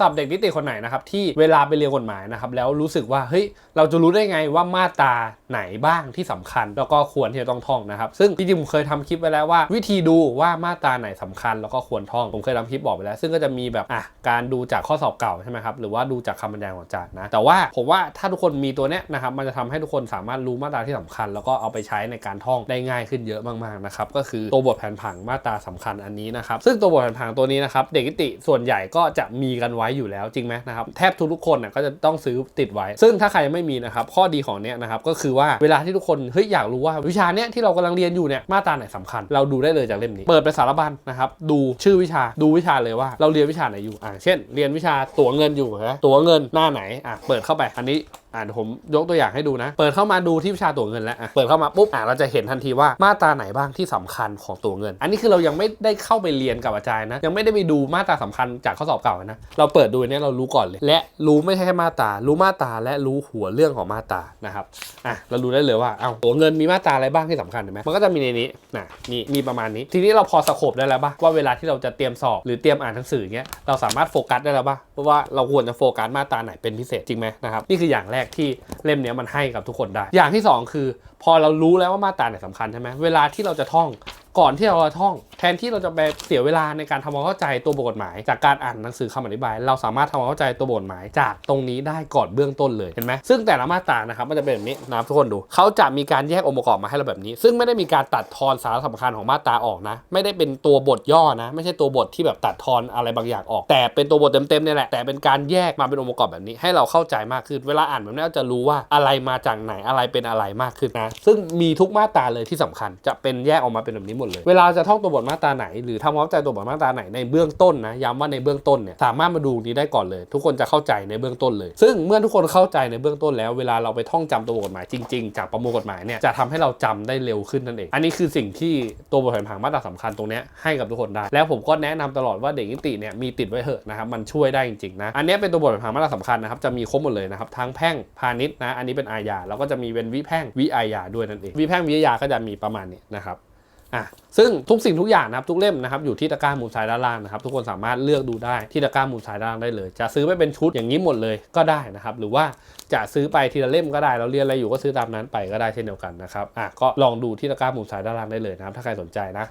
สับเด็กนิติคนไหนนะครับที่เวลาไปเรียนกฎหมายนะครับแล้วรู้สึกว่าเฮ้ยเราจะรู้ได้ไงว่ามาตราไหนบ้างที่สำคัญ แล้วก็ควรที่จะต้องท่องนะครับ ซึ่งจริงๆผมเคยทำคลิปไว้แล้วว่า วิธีดูว่ามาตราไหนสำคัญ แล้วก็ควรท่องผมเคยทำคลิปบอกไปแล้ว ซึ่งก็จะมีแบบอะการดูจากข้อสอบเก่าใช่ไหมครับหรือว่าดูจากคำบรรยายของอาจารย์นะแต่ว่าผมว่าถ้าทุกคนมีตัวเนี้ยนะครับมันจะทำให้ทุกคนสามารถรู้มาตราที่สำคัญ แล้วก็เอาไปใช้ในการท่องได้ง่ายขึ้นเยอะมากๆนะครับก็คือตัวบทแผนผังมาตราสำคัญอันนี้นะครับซึ่งตัวบทแผนผังตัวนี้นะครับเด็กนิติส่วนใหญ่ก็จะมีกันไว้อยู่แล้วจริงไหมนะครับแทบทุกคนนะก็จะต้องซื้อติดไว้ ซึ่งถ้าใครไม่มีนะครับข้อดีของเนี้ยนะครับก็คือว่าเวลาที่ทุกคนเฮ้ยอยากรู้ว่าวิชาเนี้ยที่เรากำลังเรียนอยู่เนี่ยมาตราไหนสำคัญ เราดูได้เลยจากเล่มนี้ เปิดไปสารบัญนะครับดูชื่อวิชาดูวิชาเลยว่าเราเรียนวิชาไหนอยู่อ่าเช่น เรียนวิชาตั๋วเงินอยู่นะตั๋วเงินหน้าไหนอะเปิดเข้าไปอันนี้ อ่าเดี๋ยวผมยกตัวอย่างให้ดูนะ เปิดเข้ามาดูที่วิชาตัวเงินแล้วอะเปิดเข้ามาปุ๊บอ่าเราจะเห็นทันทีว่ามาตราไหนบ้างที่สำคัญของตัวเงิน อันนี้คือเรายังไม่ได้เข้าไปเรียนกับอาจารย์นะ ยังไม่ได้ไปดูมาตราสำคัญจากข้อสอบเก่านะ เราเปิดดูเนี่ยเรารู้ก่อนเลย และรู้ไม่ใช่แค่มาตรา รู้มาตราและรู้หัวเรื่องของมาตรานะครับ อะเรารู้ได้เลยว่า เอ้าตัวเงินมีมาตราอะไรบ้างที่สำคัญเห็นไหมมันก็จะมีในนี้นะมีมีประมาณนี้ ทีนี้เราพอสโคบได้แล้วป่ะว่าเวลาที่เราจะเตรียมสอบหรือเตรียมอ่านหนังสือเงี้ยเราสามารถโฟกัสได้แล้วป่ะเพราะว่าเราควรจะโฟกัสมาตราไหนเป็นพิเศษจริงไหมนะครับนี่คืออย่างแรกที่เล่มนี้มันให้กับทุกคนได้ อย่างที่สองคือ พอเรารู้แล้วว่ามาตราไหนสำคัญใช่ไหมเวลาที่เราจะท่องก่อนที่เราจะท่อง แทนที่เราจะไปเสียเวลาในการทำความเข้าใจตัวบทกฎหมาย จากการอ่านหนังสือคำอธิบาย เราสามารถทำความเข้าใจตัวบทกฎหมายจากตรงนี้ได้ก่อนเบื้องต้นเลยเห็นไหมซึ่งแต่ละมาตรานะครับมันจะเป็นแบบนี้นะทุกคนดูเขาจะมีการแยกองค์ประกอบมาให้เราแบบนี้ ซึ่งไม่ได้มีการตัดทอนสาระสำคัญของมาตราออกนะ ไม่ได้เป็นตัวบทย่อนะ ไม่ใช่ตัวบทที่แบบตัดทอนอะไรบางอย่างออก แต่เป็นตัวบทเต็มๆเนี่ยแหละแต่เป็นการแยกมาเป็นองค์ประกอบแบบนี้ ให้เราเข้าใจมากขึ้นเวลาอ่านแบบนี้เราจะรู้ว่าอะไรมาจากไหนอะไรเป็นอะไรมากขึ้นนะซึ่งมีทุกมาตราเลยที่สำคัญ จะเป็นแยกออกมาเป็นแบบนี้หมดเลย เวลาจะท่องตัวบทมาตราไหน หรือทำความเข้าใจตัวบทมาตราไหนในเบื้องต้นนะย้ำว่าในเบื้องต้นเนี่ยสามารถมาดูนี้ได้ก่อนเลย ทุกคนจะเข้าใจในเบื้องต้นเลย ซึ่งเมื่อทุกคนเข้าใจในเบื้องต้นแล้ว เวลาเราไปท่องจำตัวบทกฎหมายจริงๆ จากประมวลกฎหมายเนี่ยจะทำให้เราจำได้เร็วขึ้นนั่นเอง อันนี้คือสิ่งที่ตัวบทแผนผังมาตราสำคัญตรงนี้ให้กับทุกคนได้ แล้วผมก็แนะนำตลอดว่าเด็กนิติเนี่ยมีติดไว้เถอะนะครับมันช่วยได้จริงๆนะอันนี้เป็นตัวบทแผนผังมาตราสำคัญนะครับจะมีครบหมดเลยนะครับทั้งแพ่งพาณิชย์นะอันนี้เป็นอาญาแล้วก็จะมีเป็นวิแพ่งวิอาญาด้วยนั่นเองวิแพ่งวิอาญาก็จะมีประมาณนี้นะครับ อะซึ่งทุกสิ่งทุกอย่างนะครับทุกเล่มนะครับอยู่ที่ตะกร้ามูลซ้ายด้านล่างนะครับทุกคนสามารถเลือกดูได้ที่ตะกร้ามูลซ้ายด้านล่างได้เลย จะซื้อไปเป็นชุดอย่างนี้หมดเลยก็ได้นะครับหรือว่าจะซื้อไปทีละเล่มก็ได้เราเรียนอะไรอยู่ก็ซื้อตามนั้นไปก็ได้เช่นเดียวกันนะครับอะก็ลองดูที่ตะกร้ามูลซ้ายด้านล่างได้เลยนะครับถ้าใครสนใจนะ